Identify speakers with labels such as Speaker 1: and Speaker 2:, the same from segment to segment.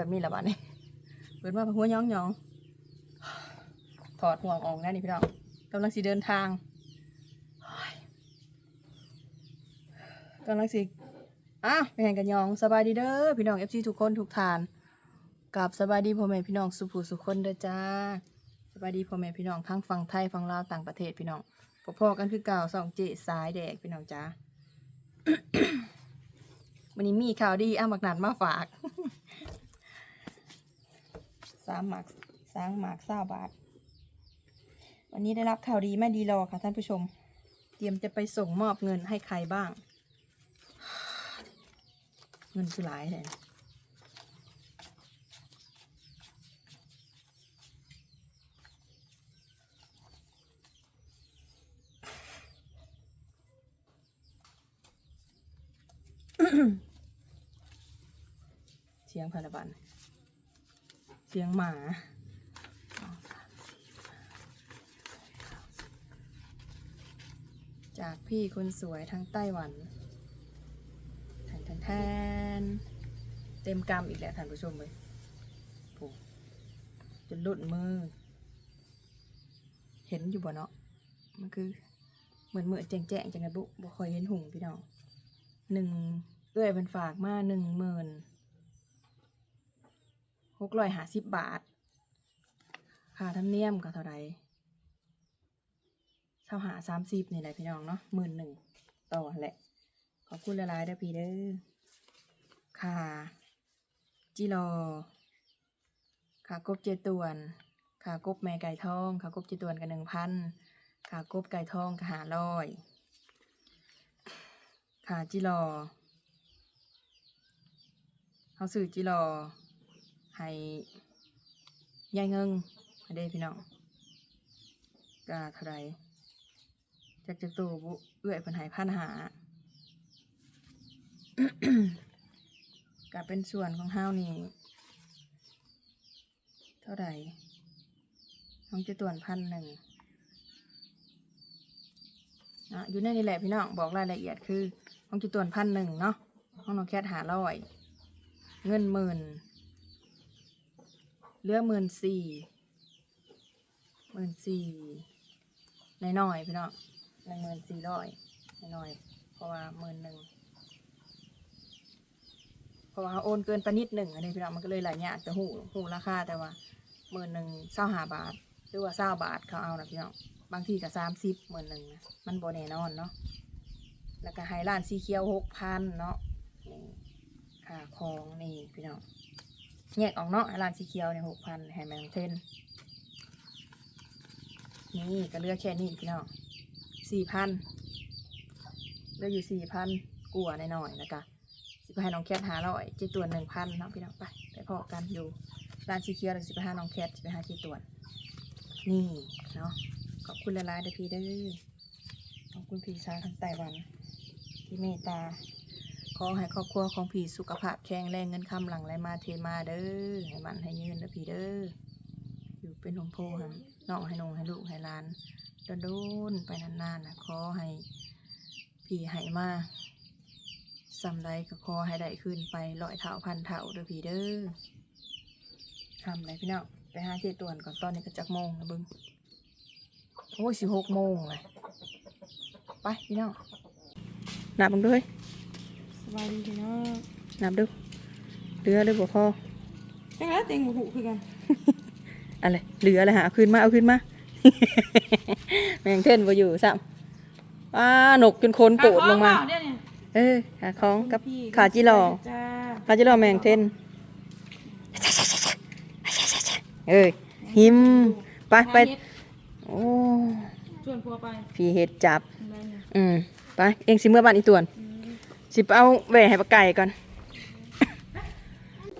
Speaker 1: แบบนี้ละบ้านี้เปิดมาหัวย้องย้องถอดหัวออกแล้วนี่พี่น้องกำลังสิเดินทางกำลังสิอะเป็นไงกันยองสบายดีเด้อพี่น้องเอฟซีทุกคนทุกทานกับสบายดีพ่อแม่พี่น้องสุภูสุคนเด้อจ้าสบายดีพ่อแม่พี่น้องทั้งฝั่งไทยฝั่งลาวต่างประเทศพี่น้องพอๆกันคือเก่าสองเจสายแดกพี่น้องจ้าวันนี้มีข่าวดีอ้ามักหนัดมาฝาก สามหมากสามหมากเศร้าบาท วันนี้ได้รับข่าวดีไม่ดีรอค่ะท่านผู้ชม เตรียมจะไปส่งมอบเงินให้ใครบ้าง เงินคือหลายเลยเสียงพนบัน เสียงหมาจากพี่คนสวยทั้งไต้หวันแทนแทนแทนเต็มกรรมอีกแล้วท่านผู้ชมเลยจนหลุดมือ เห็นอยู่บ่เนาะ มันคือ เหมือนเหมือนแจงแจงจังไงบุบ่คอยเห็นหุ่งพี่น้องหนึ่งเอื้อยเป็นฝากมาหนึ่งหมื่น หกร้อยห้าสิบบาท ค่าธรรมเนียมก็เท่าไรเท่าหาสามสิบนี่แหละพี่น้องเนาะหมื่นหนึ่งต่อแหละ ขอบคุณหลายเด้อพี่เด้อค่าจิรอค่ากบเจตวนค่ากบแม่ไก่ทองค่ากบเจตวนกันหนึ่งพันค่ากบไก่ทองก็หาร้อยค่าจิรอเขาซื้อจิรอ ให้ยายเงิงให้ได้พี่น้องก็เท่าไรจากจะตูบุเอื้อยปัญหาพันหาก็เป็นส่วนของเฮานี่เท่าไหร่น้องจะตวนพันหนึ่งอะอยู่ในนี่แหละพี่น้องบอกรายละเอียดคือน้องจะตวนพันหนึ่งเนาะห้องน้องแคทหาร้อยเงินหมื่น เหลือหมื่นสี่หมื่นสี่น้อยๆพี่น้องหนึ่งหมื่นสี่ร้อยน้อยๆเพราะว่าหมื่นหนึ่งเพราะว่าโอนเกินไปนิดหนึ่งอันนี้พี่น้องมันก็เลยหลายอย่างจะหูหูราคาแต่ว่าหมื่นหนึ่งเศร้าหาบาท หรือว่าเศร้าบาทเขาเอานะพี่น้องบางทีก็สามสิบหมื่นหนึ่งนะมันโบแน่นอนเนาะแล้วก็ไฮร้านสีเขียวหกพันเนาะนี่ค่าของนี่พี่น้อง แยกออกเนาะร้านสีเขียวเนี่ยหกพันแฮมแมงเทนนี่ก็เลือกแค่นี้พี่น้องสี่พันเลืออยู่สี่พันกลัวหน่อยๆแล้วก็สิบห้าน้องแคทหาร้อยเจตัวหนึ่งพันเนาะพี่น้องไปไปพอกันอยู่ร้านสีเขียวเลยสิบห้าน้องแคทสิบห้าเจตัวนี่เนาะขอบคุณหลายเด้อพี่เด้อขอบคุณพี่สาวทางไต้หวันที่เมตตา ขอให้ครอบครัวของพี่สุขภาพแข็งแรงเงินคำหลังไหลมาเทมาเด้อให้มันให้ยืนเด้อพี่เด้ออยู่เป็นหงโพให้น้องให้นงให้ลูกให้หลานโดนๆไปนานๆนะขอให้พี่ให้มาสำใดก็ขอให้ได้ขึ้นไปร้อยเท่าพันเท่าเด้อพี่เด้อทำไรพี่น้องไปหาเจตวนก่อนตอนนี้ก็จักโมงนะบึงโอ้ยสิหกโมงเลยไปพี่น้องนับเบึงด้วย
Speaker 2: สบายดีพี่น้อง
Speaker 1: นับดูเหลือหรือบ่พอ
Speaker 2: จังแล้วเต็งบุหูคือกัน
Speaker 1: อะไรเหลืออะไรหาเอาขึ้นมาเอาขึ้นมา แมงเท่นบ่อยู่ซ้ำอ้าหนกจนโคนโกรธลงมา
Speaker 2: ขเนี่ยเนี่ย
Speaker 1: เออขาของกับ
Speaker 2: พี่
Speaker 1: ขาจิรอ
Speaker 2: จ้า
Speaker 1: ขาจิรอแมงเท่นเอ้ยหิมไปไป
Speaker 2: หาเฮ็ด
Speaker 1: โอ้
Speaker 2: ชวนพัวไป
Speaker 1: พี่เห็ดจับ
Speaker 2: นั่นน่ะ
Speaker 1: อืมไปเองสิเมื่อบ้านอีตวน
Speaker 2: อืม
Speaker 1: สิไปเอาแหว่ให้ปลาไก่ก่อน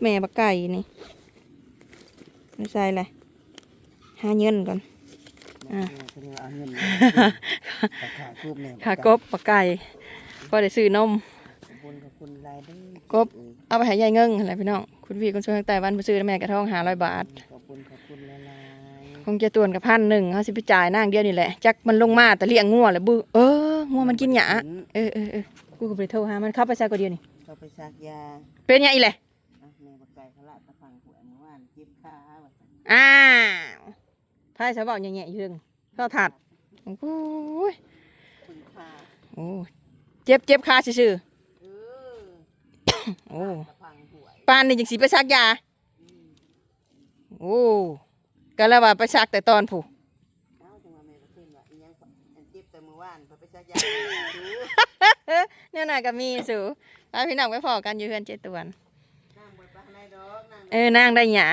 Speaker 1: แม่ปลาไก่นี่ไม่ใช่เลยหาเงินก่อนอ่า
Speaker 3: เป็นว่าเอาเงินราคาคูบเนี่ย
Speaker 1: ขากบปลาไก่ก็ได้ซื้อนม
Speaker 3: ขอบคุณขอบคุณรายได้
Speaker 1: กบเอาไปให้ยายเงิงอะไรพี่น้องคุณพี่คนช่วยทางใต้บ้านไปซื้อน้ำแม่กระทองหาร้อยบาท
Speaker 3: ขอบคุณขอบคุณหลาย
Speaker 1: คงจะตวนกับพันหนึ่งเขาสิไปจ่ายนางเดียวนี่แหละจักมันลงมาแต่เลี้ยงงัวแหละบือเอองัวมันกินหญ้าเออเออเออ กูก็ไปโทรหามันเข้าไปซะก็เดียวนี่
Speaker 3: เขาไปซักยา
Speaker 1: เป็นหยังอีแหละ
Speaker 3: อะแม่บักไก่เขาละตะพันงหวยเมื่อวานเจ็บขาว่าซั่น
Speaker 1: อ้าวไพ่สาวบอกแง่ๆอยู่เรื่องข้าวถัดโอ้ย
Speaker 3: พึ่งขา
Speaker 1: โอ้เจ็บเจ็บขาซื่อ
Speaker 3: เออ
Speaker 1: ๆโอ้
Speaker 3: กระพังหวย
Speaker 1: ปานนี่จังสิไปซักยาโอ้ก็แล้วว่าไปซักแต่ตอนผู้
Speaker 3: เอ้าจังว่าแม่ก็ขึ้นว่าอีหยังอันเจ็บแต่เมื่อวานพอไปซักยาดู
Speaker 1: เนี่ยน่ะก็มีสูไปพี่น้องไปพอกันอยู่เพื่อนเจตวน
Speaker 3: นั่งบนปลาในดอกนั่ง
Speaker 1: เออนางได้หยา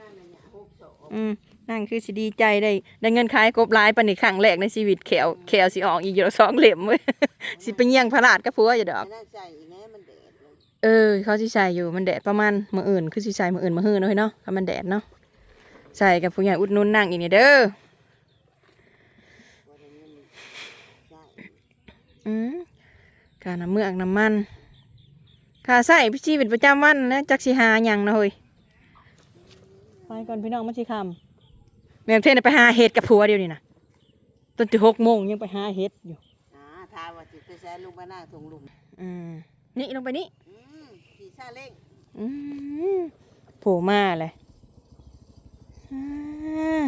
Speaker 3: นั่งในหยาฮุบโส
Speaker 1: อืมนางคือสิดีใจได้ ได้เงินขายกบหลายปานนี้ครั้งแรกในชีวิตแขวแขวสิออกอีกอยู่สองเหลี่ยมเว้ยสิไปเยี่ยงพระราชกับผัวอยู่ดอก
Speaker 3: ไปนั่งใส่อีแน่มันแดดเลย
Speaker 1: เออ เขาสิใส่อยู่มันแดดประมาณมื้ออื่นคือสิใส่มื้ออื่นมื้อฮื้อเนาะเฮ้ยเนาะถ้ามันแดดเนาะใส่กับผู้ใหญ่อุดหนุนนางอีกนี่เด้อ
Speaker 3: บ่ได้เงินใส่
Speaker 1: อืม กาน้ำเมือกน้ำมันค่าใส่พิชีวิตประจำวันนะจักสิหาหยังนะเฮ้ยไปก่อนพี่น้องมาสิคำแม่เทนไปหาเห็ดกับผัวเดียวนี่นะจนถึงหกโมงยังไปหาเห็ดอยู่
Speaker 3: อ่าทาว่าสิไปแซ่ลุงมาหน้าทงลุง
Speaker 1: อืมนี่ลงไปนี่
Speaker 3: อืมขี่ซาเล้ง
Speaker 1: อืมโผล่มาเลยอ่า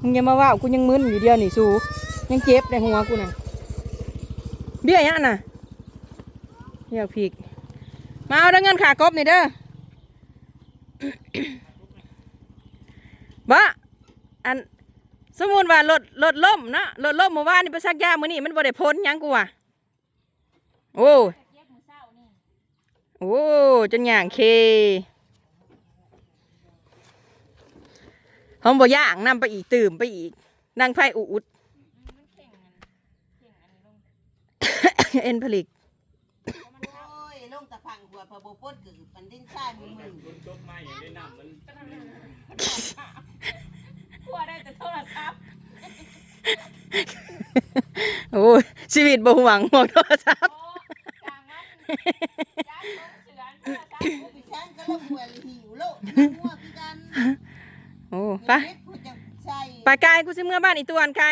Speaker 1: มึงอย่ามาว่ากูยังมึนอยู่เดียวนี่สูยังเจ็บในหัวกูน่ะ เบี้ยยังน่ะเบี้ยพีกมาเอาเด้อเงินขากบนี่เด้อบ่อันสมมุติว่ารถรถล่มเนาะรถล่มเมื่อวานนี่ไปซักยามื้อนี้มันบ่ได้พ้นยังกูว่ะโอ้โอ้จนอย่างเคห้องบ่ย่างนำไปอีกตื่มไปอีกนั่งไพ่อุด เอ็นผลิก
Speaker 3: โอ้ยลงตะพังหัวพะโบปดกือปันดินทรายมือมือ
Speaker 2: หัวได้แต่โทรศัพท์
Speaker 1: โอ้ยชีวิตบ่หวังหมดโทรศัพท์
Speaker 2: โอ้จางมันย้ายลงเฉือนโทรศัพท์
Speaker 3: ไปช้างก็ลงหัวหิวโลดนั่งหัวคือกัน
Speaker 1: โอ้ไป
Speaker 3: เฮ็ดพูดจังใช่
Speaker 1: ไปไกลกูสิเมื่อบ้านอีตวนไกล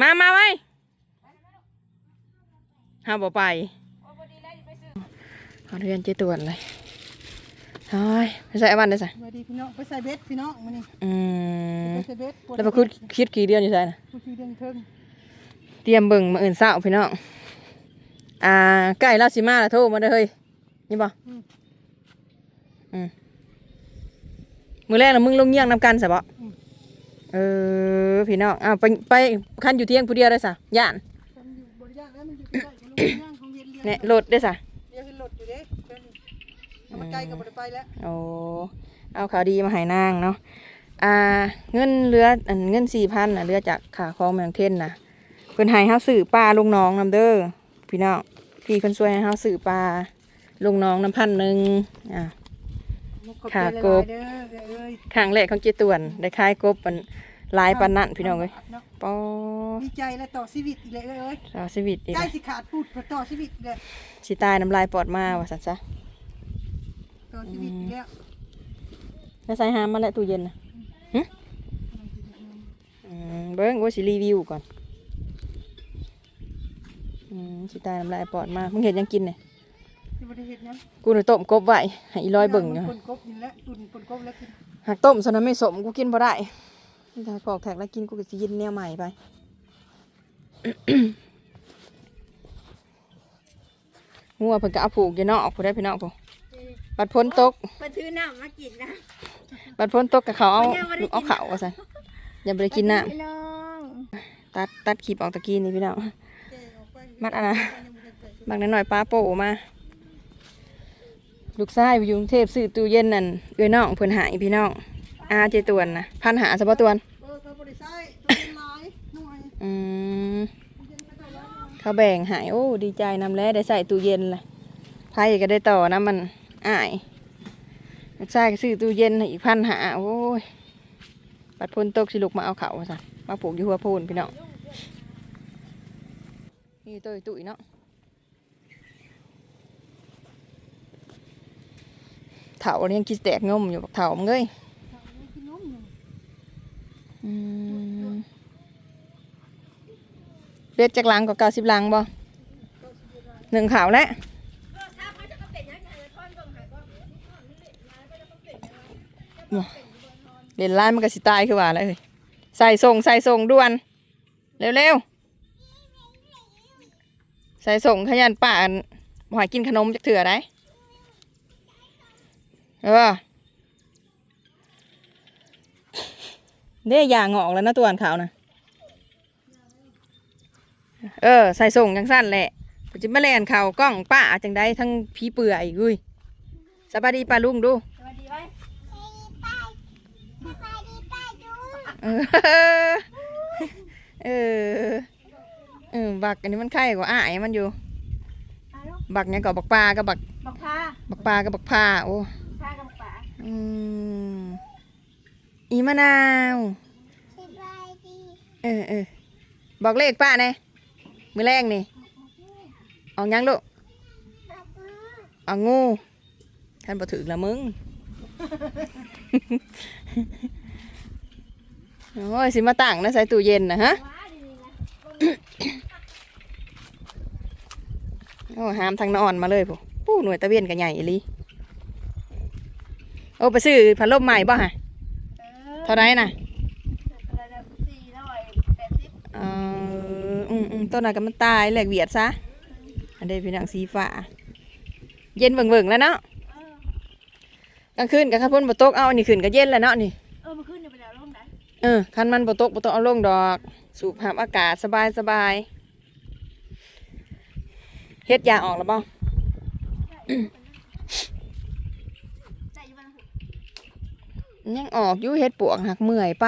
Speaker 1: มามาไว้ ห้าบ่ไป
Speaker 2: โอ้พอดีแล้วไปซื้อ
Speaker 1: เอาเรียนเจตวนเลยเฮ้ยไปใส่วันได้สิ
Speaker 3: สวัสดีพี่น้องไปใส่เบ็ดพี่น้องมานี่
Speaker 1: อืม
Speaker 3: ไปใส่เบ็ด
Speaker 1: แล้วไปคุดคิดกี่เดือนอยู่ใส่นะ
Speaker 3: คุดคือเดือนเทิง
Speaker 1: เตรียมเบิ่งมาอื่นเศร้าพี่น้องอ่าใกล้ลาสิมาแล้วโทรมาเด้อเฮ้ยนี่บ่อืมมือแรกนะมึงลงเยี่ยงนำกันสะบ่เออพี่น้องอ้าวไปไปคันอยู่เที่ยงผู้เดียวได้สะย่าน
Speaker 3: เรียนเรียน
Speaker 1: เนี่ยรถได้สะ
Speaker 3: เรียนขึ้นรถอยู่เด้เพิ่นเอามาไกลกับบริไปแล้ว
Speaker 1: โอ้เอาข่าวดีมาให้นางเนาะอ่าเงินเหลืออันเงินสี่พันน่ะเหลือจากขาคลองเมืองเทนน่ะเพิ่นให้เฮาซื้อปลาลงน้องนำเด้อพี่น้องพี่เพิ่นช่วยให้เฮาซื้อปลาลงน้องน้ำพันหนึ่งอ่าค่ะกบ
Speaker 3: เด้อเอ้ย
Speaker 1: ครั้งแรกของเจตวนได้ขายกบมัน หลายปานนั่นพี่น้องเอ้ย
Speaker 3: เนาะ
Speaker 1: ปอ
Speaker 3: ดีใจและต่อชีวิตอีกเลยเอ้ย
Speaker 1: สาวชีวิตอีก
Speaker 3: ใกล้
Speaker 1: แล้ว
Speaker 3: สิขาดพูดเพื่อต่อชีวิตเลย
Speaker 1: สิตายน้ำลายปอดมาว่าซั่นซะ
Speaker 3: ต่อชีวิตอีกแล้ว
Speaker 1: แล้วใส่หามมาแล้วตู้เย็นน่ะหึอืมเบิ่งว่าสิรีวิวก่อนอืมสิตายน้ำลายปอดมามึงเห็นยังกินเนี่ย
Speaker 3: ที่บริเหตุนั้น
Speaker 1: กูน่ะต้มกบไว้ให้อีร้อยเบิ่งอยู่
Speaker 3: คนกบกินแล้วตุนคนกบแล้วกิน
Speaker 1: หากต้มซะนั้นไม่สมกูกินบ่ได้ ถ้าพอกแท็กแล้วกินกูก็สิยินแนวใหม่ไปงัวเพิ่นก็เอาผูกอยู่นอกผู้ได้พี่น้องผู้บัดพ้นตก
Speaker 3: มาถือน้ำมากินนะ
Speaker 1: บัดพ้นตกกับเขาเอา
Speaker 3: ยังบ่ได้กิน
Speaker 1: เอาเขาว่าซั่นอย่าบ่ได้กินน้
Speaker 3: พี่น้องำ
Speaker 1: ตัดตัดคลิปออกตะกี้นี่พี่น้องมัดอันนะบางนิดหน่อยป้าโป้มา ลูกชายอยู่กรุงเทพซื้อตู้เย็นนั่นเอ้ยน้องเพิ่นหายพี่น้อง อาเจตวนนะพันหาซะบ่ตวน
Speaker 3: เออเขาบริใช้ตัวเป็นลายหน่วย
Speaker 1: อืมเขาแบ่งใหายโอ้ดีใจนำแล้วได้ใส่ตู้เย็นเลยไพ่ก็ได้ต่อนะมันอ้ายใช่ก็ซื้อตู้เย็นให้อีกพันหาโอ้ยปัดพนตกสิลุกมาเอาเขาซะมาปลูกอยู่หัวโพนพี่น้องนี่ตัวตุ้ยเนาะเถาเนี่ยยังกินแตกงมอยู่บักเถามึงเอ้ย
Speaker 3: กินนมอยู่
Speaker 1: เลือดจากลังก็เก้าสิบลังบ่หนึ่งขาวแล้ว
Speaker 3: เล่
Speaker 1: นไล่มันก็สิตายคือว่าแล้วเลยใส่ส่งใส่ส่งด่วน เร็วๆ ใส่ส่งขยันป่านหอยกินขนมจะเถื่อได้เออ เด้ยางออกแล้วนะตัวอันขาวนะเออ ใส่ส่งจังสั้นแหละปัจจุบันแลนเข่ากล้องป้าจังได้ทั้งผีเปื่อยอีกอุ้ยสบายดีป้าลุงดู
Speaker 2: สวัสดีไว้
Speaker 1: เออเออเออบักอันนี้มันไข่กว่าอ้ายมันอยู่
Speaker 2: อาลูก
Speaker 1: บักเนี่ยก็บักปลากับบัก
Speaker 2: บอกพา
Speaker 1: บักปลากับบักพาโอ้
Speaker 2: พากับป๋า
Speaker 1: อืม อีมะนาวเออเออบอกเลขป้าแน่มือแรกนี่ออกยังลูกเอางูท่านบ่ถึกละมึง โอ้ยสิมาตั้งนะใส่ตู้เย็นนะฮะ
Speaker 2: ว้าดีๆนะ
Speaker 1: โอ้หามทางนอนมาเลยผู้ผู้หน่วยตะเวียนกันใหญ่อีหลีโอ้ไปซื้อพัดลมใหม่บ่ฮะ
Speaker 2: เออ
Speaker 1: เท่าไรน่ะ
Speaker 2: ระดับสี่ร้อยแปดสิบ
Speaker 1: เอออืมอืมต้นน่ะก็มันตายแหลกเวียดซะ อันนี้เป็นหนังสีฟ้า เย็นเบิ่งๆแล้วเนาะ
Speaker 2: เออก
Speaker 1: ลางคืนกับข้าวพ่นบตกเอาอันนี้ขึ้นก็เย็นแล้วเนาะนี่
Speaker 2: เออมาขึ้นเดี๋ยวไปแล้วลงไหน
Speaker 1: เออคันมันบตกบตกเอาลงดอก สูบหามอากาศสบายสบายเฮ็ดยาออกแล้วบ่
Speaker 2: ได้อยี่บ้านหก
Speaker 1: ยังออกอยู่เฮ็ดปวกหักเมื่อยไป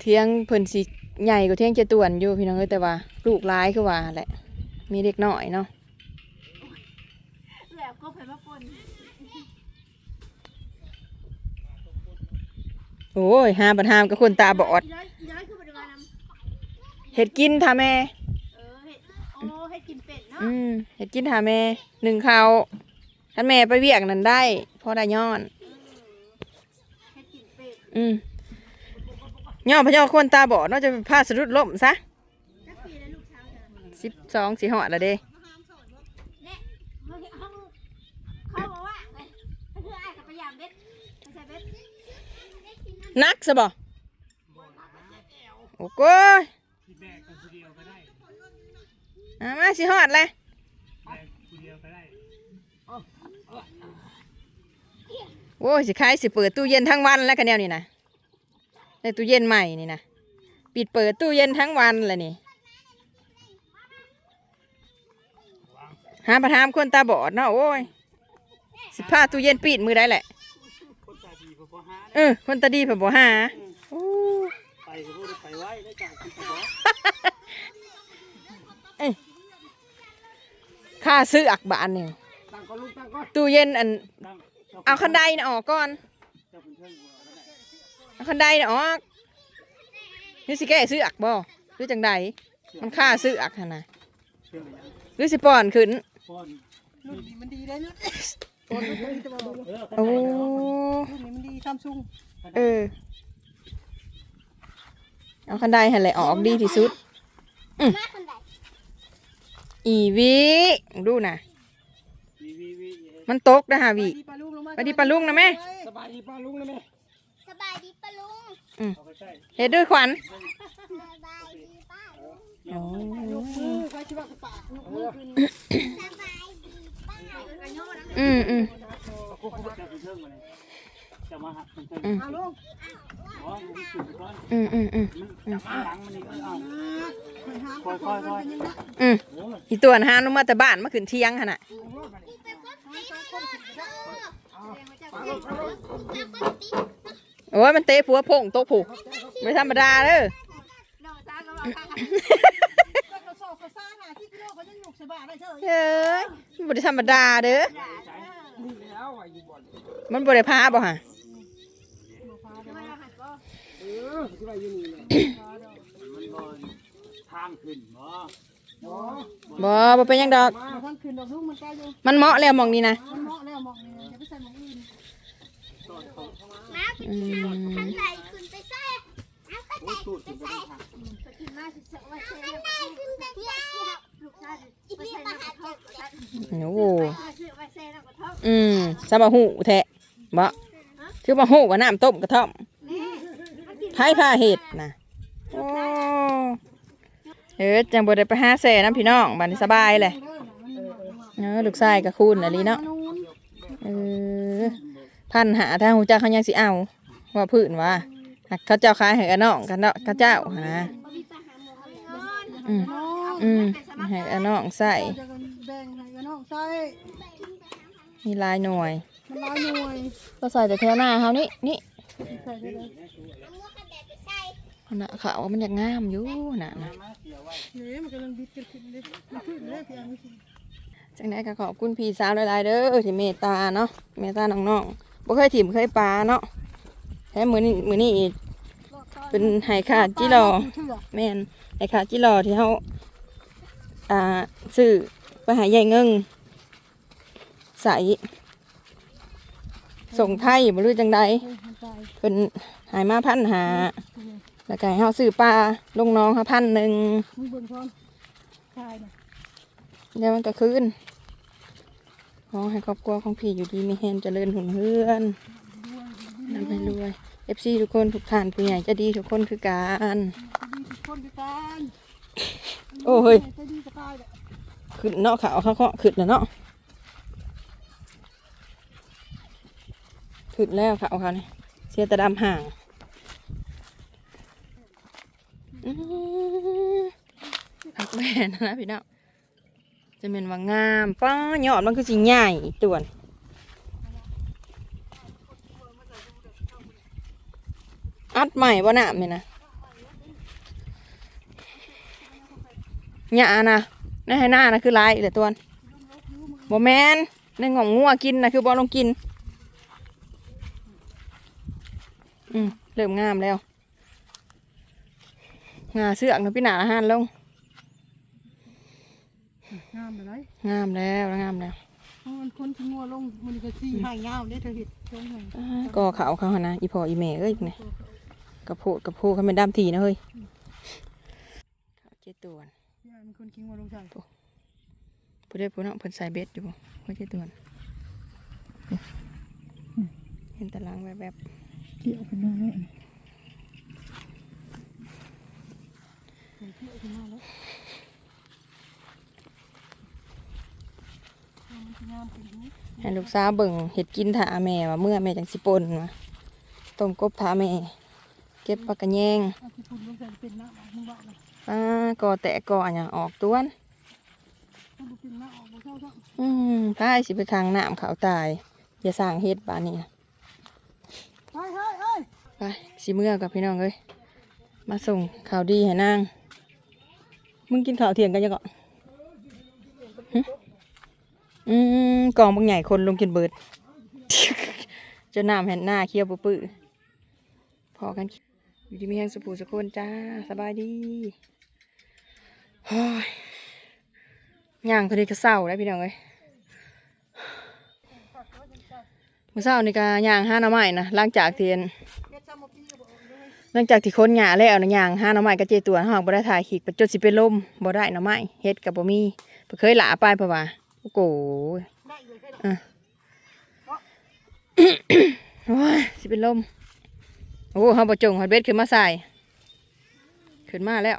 Speaker 1: เที่ยงเพิ่นสิใหญ่กว่าเที่ยงเจตวนอยู่พี่น้องเอ้ยแต่ว่า ลูกร้ายคือว่าแหละ มีเด็กน้อยเนาะ
Speaker 2: แล้วก็ไปมาปน
Speaker 1: โอ้ยหาบันหามกับคนตาบอด
Speaker 2: ย้ายย้ายคือปัจจุบันน
Speaker 1: เห็ดกินท่าแม่ำ
Speaker 2: เออเห็ดโอ้เห็ดกินเป็ดเนาะ
Speaker 1: อืมเห็ดกินท่าแม่หนึ่งเขาว ท่านแม่ไปเวียกนั่นได้พอได้ย้อน อืมย่อพยอควนตาบอดน่าะจะพาสะดุดล่มซะสิบสองสีหอดละเด้
Speaker 2: นัก
Speaker 1: ซะบ่โอ้โหมาสิหอดเลย โอ้ยสิขายสิเปิดตู้เย็นทั้งวันแล้วกันแนวนี่นะในตู้เย็นใหม่นี่นะปิดเปิดตู้เย็นทั้งวันเลยนี่หาประทามคนตาบอดเนาะโอ้ยสิพาตู้เย็นปิดมือได้แหละ
Speaker 4: คนตาดีพอพอหา
Speaker 1: เออคนตาดีเผ่บ่หาโอ้
Speaker 4: ไปก็พูดไปไว้แล้วจากคุณตาบอก
Speaker 1: ค่าซื้ออักบานนี่
Speaker 4: ตั้งก็ลูกตั้งก็
Speaker 1: ตู้เย็นอัน
Speaker 4: ตั้ง
Speaker 1: เอาคันไดน่ะออกก่อน
Speaker 4: เจ้าเป็นเพื่อนกูแล้วได้
Speaker 1: เอาคันไดน่ะออกนี่สิแก้ซื้ออักบ่หรือจังใดมันค่าซื้ออักหั่นน่ะ
Speaker 4: เชื่อไหมนะ
Speaker 1: หรือสิป้อนขึ้น
Speaker 4: ป้อน
Speaker 3: ลูกนี้มันดีได้นะตัวลูกนี้จะบอก
Speaker 4: เออ
Speaker 1: โอ้
Speaker 3: ลูกนี้มันดีซัมซุง
Speaker 1: เออเอาคันไดหั่นแหละออกดีที่สุดอืมอีวิดูน่ะ
Speaker 4: วีวีวี
Speaker 1: มันตกนะฮะวิ
Speaker 3: ปลาลูกลงมา
Speaker 1: ไปดีปลาลุงนะแม่
Speaker 4: สบายดีป้าลุงนะแม่
Speaker 5: สบายดีปะลุง
Speaker 4: เอาไปใกล้
Speaker 1: เฮ็ดด้วยขวัญ
Speaker 5: สบายดีป้าลุง
Speaker 1: โอ้
Speaker 3: ยกมือไปชิบะปากยกมือขึ้น
Speaker 5: สบายดีป้าลุง
Speaker 1: อืมอืม
Speaker 4: กูกูจะเป็นเพื่อนมาเลยจะมาหักเป็นเพื่อน
Speaker 1: อืม
Speaker 3: เอาลูก
Speaker 4: อ๋อกูจุดก้อน
Speaker 1: อืมอืมอืม
Speaker 4: มันจะมาหลังมันนี่เอา
Speaker 3: คนหา
Speaker 4: ค่อยค่อยค่อย
Speaker 1: อืม
Speaker 4: โอ้ย
Speaker 1: อีตัวนะฮะลงมาแต่บ้านมาขึ้นเที่ยงขนาด โอ้ยมันเตะผัวโพงโต๊ะผูกไม่ธรรมดาเด้อ
Speaker 2: น้องจ้าก็บอกข้าง
Speaker 3: ก็กระสอบกระซ่าหาที่กิโลก็ยังหนุกสบายได้เถอะ
Speaker 1: เฮ้ยมันบ่ได้ธรรมดาเด้อ
Speaker 3: นี่แล้วอะอยู่บ่อน
Speaker 1: มันบ่ได้พาบ่ฮะ
Speaker 3: เออที่ว่าอยู่นี่แหละ
Speaker 4: มันบอลทางขึ้นบ่
Speaker 3: อ๋อ
Speaker 1: บ่บ่เป็นหยังดอก
Speaker 3: มาทั้งคืนดอกลูกมันใกล้อยู่
Speaker 1: มันเหมาะแล้วหมองนี้นะ
Speaker 3: มันเหมาะแล้วเหมาะนี่จะไปใส่หมองอื่น
Speaker 5: มาคุณขันไหลคุณไปใส่เอาขัน
Speaker 4: โอ้ยตูดถึงไปได้ทาง
Speaker 2: ๆกินมาสิเสว่าเซ่
Speaker 5: ไหลคุณไปใส่
Speaker 2: ลูกชาย
Speaker 5: อี
Speaker 2: ไป
Speaker 5: นี่
Speaker 2: ใส่
Speaker 5: มา
Speaker 2: น้ำก
Speaker 5: หา
Speaker 2: ระท
Speaker 5: เจ็
Speaker 2: บบกระทัด
Speaker 1: โอ้โห
Speaker 2: ไปซื้อไปใส่น้ำกระทบ
Speaker 1: อืมสบะหูแท้
Speaker 2: ม
Speaker 1: บ่คือบ่ฮู้ว่าน้ำต้มกระท่อมไผพาเฮ็ดน่ะโอ้ เออจังบ่ได้ไปหาแซ่น้ำพี่น้องบัดนี้สบายเลยเออลูกชายก็คูณอะลีเนาะเออพันหาทางหูจักเขายังสิเอาว่าพื้นว่าหากเขาเจ้าขายให้กับน้องกันเนาะเขาเจ้าหั่นนะอืมอืมให้กับน้องใส่
Speaker 6: จะกันแบ่งให้กันน้องใส่
Speaker 1: มีลายหน่วย
Speaker 6: มันหลายหน่วย
Speaker 1: ก็ใส่แต่แถวหน้าเขานี่นี่
Speaker 6: ใส่ได้เลย
Speaker 1: ข นาดขาวมันอยากงามอยู่น่ะนะ
Speaker 6: เนี่ยมันกำลังบิดกันขึ้นเลยมันขึ้นเลยพี่อันนี้สิ
Speaker 1: จังไดก็ขอบคุณพี่สาวหลายๆเด้อที่เมตตาเนาะเมตตาน้องๆบ่เคยถิ่มเคยปลาเนาะแถมมือนี้มือนี้อีกเป็นไห้ขาดจิรอแม่นไห้ขาดจิรอที่เฮาอ่าซื้อไปหายายเงิงใสส่งไทยบ่รู้จังใด
Speaker 6: เฮ้ยมัน
Speaker 1: หายมาพันหา แล้วก็ให้เฮาซื้อปลาลงน้องเฮาพันหนึ่ง
Speaker 6: มึงเบิ่งพร้อมตายนะ
Speaker 1: เดี๋ยวมันก็คืนขอให้ครอบครัวของพี่อยู่ดีมีแฮนเจริญหุ่นเฮือนนำให้รวยเอฟซีทุกคนทุกท่านผู้ใหญ่ใจะดีทุกคนคือการ
Speaker 6: ดีทุกคนด้วยกัน
Speaker 1: โอ้เฮ้ย
Speaker 6: จะดีจะตายเลย
Speaker 1: ขึ้นเนาะขาวเขาเคาะขึ้นแล้วเนาะขึ้นแล้วขาวเขานี่เสียแตะดำห่างอื้อ ผักแม่นนะพี่น้องจะเป็นว่างามป้ายอดมันคือสิใหญ่ต่วนอัดใหม่บ่หนามนี่นะหยานะในให้หน้านะคือลายเหลือตัวนบ่แมนในหง่องงัวกินนะคือบ่ลงกิน อืมเริ่มงามแล้ว งาเสือกนะพี่หนาอาหารลง
Speaker 6: งามไปเลย
Speaker 1: งามแล้วงามแล้ว
Speaker 6: เพราะมันคนที่งัวลงมันก็สีหายยาวเนี่ยเธอเห็ดช่วงไหน
Speaker 1: อ้ายก็เขาเขาหนนะอีพ่ออีแม่เอ้ยนี่กระโพดกระโพดเขาเป็นดำทีนะเฮ้ยเขาเจ็ดตัวน
Speaker 6: พี่อันคนขี้งัวลงใส่
Speaker 1: ผู้ได้ผู้น้องเพิ่นใส่เบ็ดอยู่บ่เขาเจ็ดตัวนเห็นแตารางแบบแบบ
Speaker 6: เกี่ยวขึ้นมาแล้วเกี่ยวขึ้นมาแล้วมันจะงามขึ้นนี้
Speaker 1: ๆให้ลูกสาวเบิ่งเห็ดกินถาแม่ว่าเมื่อแม่จังสิปนมาต้มกบถาแม่ เก็บปลากระแยง
Speaker 6: เอาที่คุณลงใส่เป็นน้ำออกมึงบ้าเลย
Speaker 1: ป้ากอแตะกออันหยังออกตัวน
Speaker 6: ถ้าบุเป็นน้ำออกบ่เข้าเท่า
Speaker 1: อืมพายสิไปค้างน้ำเขาตาย อย่าสร้างเฮ็ดบานนี้นะ
Speaker 6: เฮ้ยเฮ้ยเฮ้ย
Speaker 1: ไปสิเมื่อกับพี่น้องเอ้ยมาส่งข่าวดีให้นาง มึงกินข้าวเที่ยงกันยังก่อนอืมกองบางใหญ่คนลงกินเบิดจะน้ำแห่นหน้าเคี้ยวปื้อๆพอกันอยู่ที่มีแห่งสุภูสุคนจ้า สบายดีโอ้ยย่างพอดีก็เศร้าแล้วพี่น้องเอ้ยเมื่อเช้านี่ก็ย่างห้าหน้ำไม้นะหลังจากเทียน หลังจากที่คนหยาแล้วนะย่างห้าหน้ำไม้ก็เจตัวห้องบ่ได้ถ่ายขีดประจนสิเป็นลมบ่ได้หน้ำไม้เฮ็ดกับบ่มีเพิ่นเคยหลาไปเพราะว่าโอ้โหอะโอ้ยสิเป็นลมโอ้เฮาบ่จงฮอดเบ็ดขึ้นมาใส่ขึ้นมาแล้ว